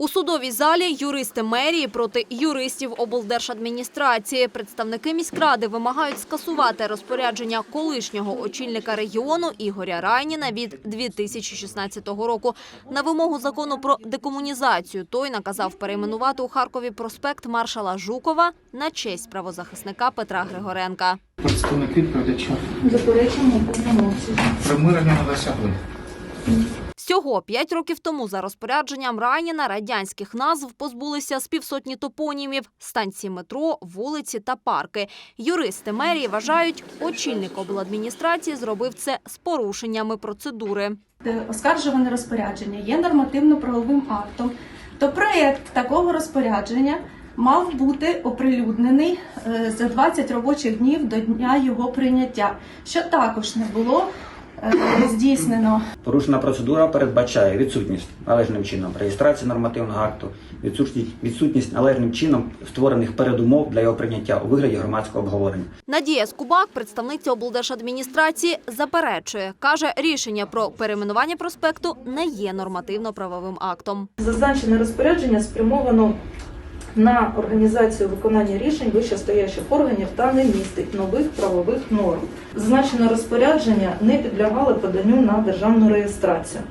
У судовій залі юристи мерії проти юристів облдержадміністрації. Представники міськради вимагають скасувати розпорядження колишнього очільника регіону Ігоря Райніна від 2016 року. На вимогу закону про декомунізацію той наказав перейменувати у Харкові проспект маршала Жукова на честь правозахисника Петра Григоренка. Представники передача Заперечення повномовці. примирення не досягли. Всього п'ять років тому за розпорядженням Райніна радянських назв позбулися з півсотні топонімів, станції метро, вулиці та парки. Юристи мерії вважають, очільник обладміністрації зробив це з порушеннями процедури. Оскаржуване розпорядження є нормативно-правовим актом, то проєкт такого розпорядження мав бути оприлюднений е, за 20 робочих днів до дня його прийняття, що також не було е, здійснено. Порушена процедура передбачає відсутність належним чином реєстрації нормативного акту, відсутність, відсутність належним чином створених передумов для його прийняття у вигляді громадського обговорення. Надія Скубак, представниця облдержадміністрації, заперечує. Каже, рішення про перейменування проспекту не є нормативно-правовим актом. Зазначене розпорядження спрямовано на організацію виконання рішень вищестоящих органів та не містить нових правових норм. Зазначене розпорядження не підлягало поданню на державну реєстрацію.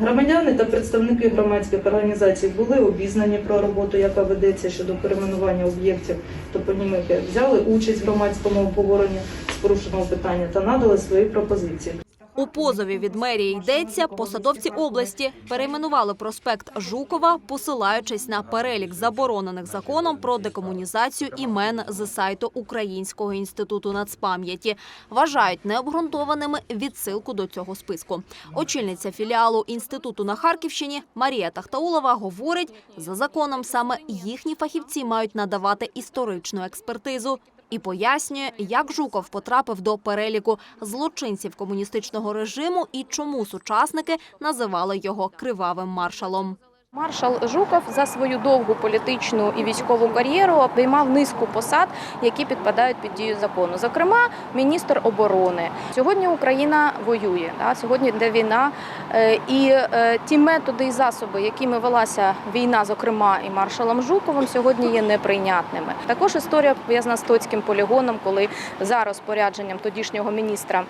Громадяни та представники громадських організацій були обізнані про роботу, яка ведеться щодо перейменування об'єктів топонімики, взяли участь в громадському обговоренні з порушеного питання та надали свої пропозиції. У позові від мерії йдеться, посадовці області перейменували проспект Жукова, посилаючись на перелік заборонених законом про декомунізацію імен з сайту Українського інституту нацпам'яті. Вважають необґрунтованими відсилку до цього списку. Очільниця філіалу інституту на Харківщині Марія Тахтаулова говорить, за законом саме їхні фахівці мають надавати історичну експертизу. І пояснює, як Жуков потрапив до переліку злочинців комуністичного режиму і чому сучасники називали його кривавим маршалом. Маршал Жуков за свою довгу політичну і військову кар'єру обіймав низку посад, які підпадають під дію закону. Зокрема, міністр оборони. Сьогодні Україна воює. Сьогодні йде війна, Е, і е, ті методи і засоби, якими велася війна, зокрема і маршалом Жуковим, сьогодні є неприйнятними. Також історія пов'язана з Тоцьким полігоном, коли за розпорядженням тодішнього міністра.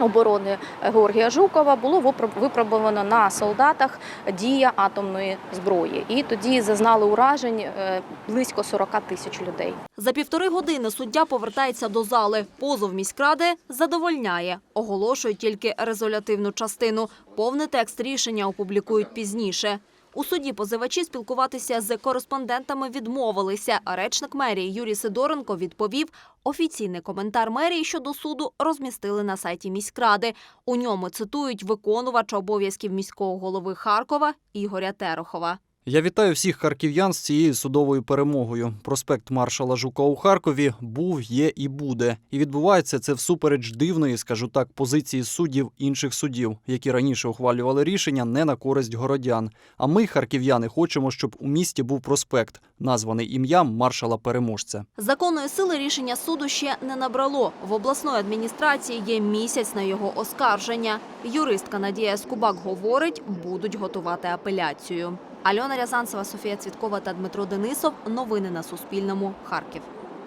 Оборони Георгія Жукова було випро- випробовано на солдатах дія атомної зброї, і тоді зазнали уражень е, близько 40 тисяч людей. За півтори години суддя повертається до зали. Позов міськради задовольняє. Оголошує тільки резолютивну частину. Повний текст рішення опублікують пізніше. У суді позивачі спілкуватися з кореспондентами відмовилися. А речник мерії Юрій Сидоренко відповів, офіційний коментар мерії щодо суду розмістили на сайті міськради. У ньому цитують виконувача обов'язків міського голови Харкова Ігоря Терехова. Я вітаю всіх харків'ян з цією судовою перемогою. Проспект маршала Жука у Харкові був, є і буде. І відбувається це всупереч дивної, скажу так, позиції суддів інших судів, які раніше ухвалювали рішення не на користь городян. А ми, харків'яни, хочемо, щоб у місті був проспект, названий ім'ям маршала переможця. Законної сили рішення суду ще не набрало. В обласної адміністрації є місяць на його оскарження. Юристка Надія Скубак говорить, будуть готувати апеляцію. Альона Рязанцева, Софія Цвіткова та Дмитро Денисов. Новини на Суспільному. Харків.